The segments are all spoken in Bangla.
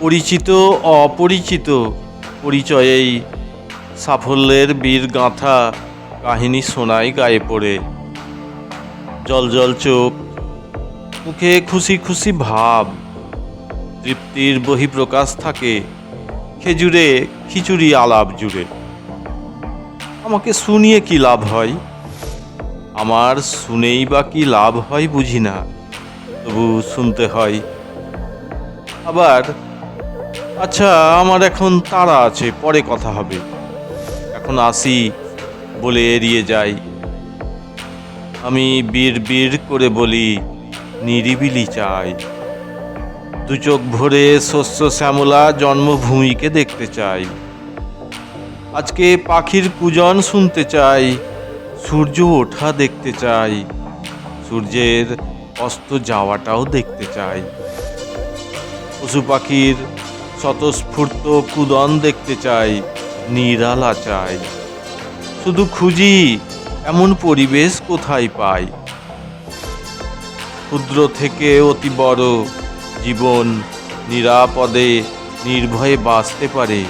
পরিচিত, অপরিচিত পরিচয়েই সাফল্যের বীর গাঁথা কাহিনী শোনাই গায়ে পড়ে। জল জল চোখ, মুখে খুশি খুশি ভাব, তৃপ্তির বহিঃপ্রকাশ থাকে খেজুরে খিচুড়ি আলাপ জুড়ে। আমাকে শুনিয়ে কি লাভ হয়? আমার শুনেই বা কি লাভ হয় বুঝি না, তবু শুনতে হয়। আবার আচ্ছা আমার এখন তাড়া আছে, পরে কথা হবে। এখন আসি বলে এড়িয়ে যাই। আমি বীর বীর করে বলি, নিরিবিলি চাই। দু চোখ ভরে শস্য শ্যামলা জন্মভূমিকে দেখতে চাই। আজকে পাখির কুজন শুনতে চাই, সূর্য ওঠা দেখতে চাই, সূর্যের অস্ত যাওয়াটাও দেখতে চাই। পশু পাখির স্বতঃস্ফূর্ত কুদন দেখতে চাই, নিরালা চাই। শুধু খুঁজি, এমন পরিবেশ কোথায় পাই? ক্ষুদ্র থেকে অতি বড় জীবন নিরাপদে, নির্ভয়ে বাঁচতে পারে,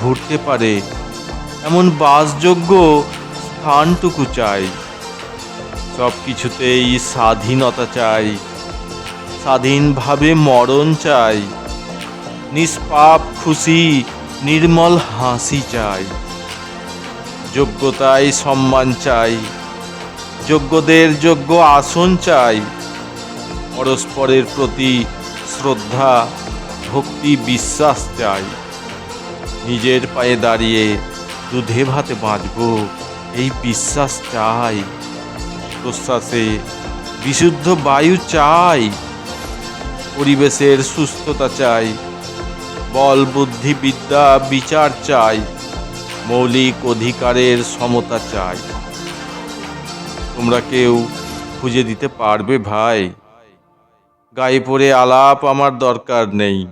ঘুরতে পারে। এমন বাসযোগ্য স্থানটুকু চাই। সব কিছুতেই স্বাধীনতা চাই। স্বাধীনভাবে মরণ চাই। নিষ্পাপ খুশি নির্মল হাসি চাই। যোগ্যতায় সম্মান চাই, যোগ্যদের যোগ্য আসন চাই। পরস্পরের প্রতি শ্রদ্ধা, ভক্তি, বিশ্বাস চাই। নিজের পায়ে দাঁড়িয়ে দুধে ভাতে বাঁচব, এই বিশ্বাস চাই। প্রশ্বাসে বিশুদ্ধ বায়ু চাই। পরিবেশের সুস্থতা চাই। বল, বুদ্ধি, বিদ্যা, বিচার চাই। মৌলিক অধিকারের সমতা চাই। তোমরা কেউ খুঁজে দিতে পারবে ভাই। গায়ে পড়ে আলাপ আমার দরকার নেই।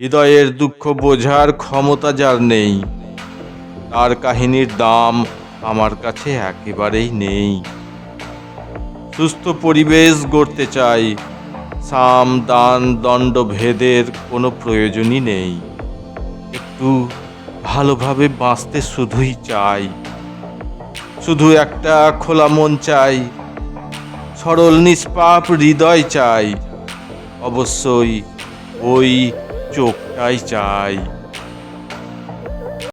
হৃদয়ের দুঃখ বোঝার ক্ষমতা যার নেই। তার কাহিনীর দাম আমার কাছে একেবারেই নেই। সুস্থ পরিবেশ গড়তে চাই। সাম দান দণ্ড ভেদের কোনো প্রয়োজনই নেই। একটু ভালোভাবে বাঁচতে শুধুই চাই। শুধু একটা খোলা মন চাই। সরল, নিষ্পাপ হৃদয় চাই। অবশ্যই ওই চোখটাই চাই।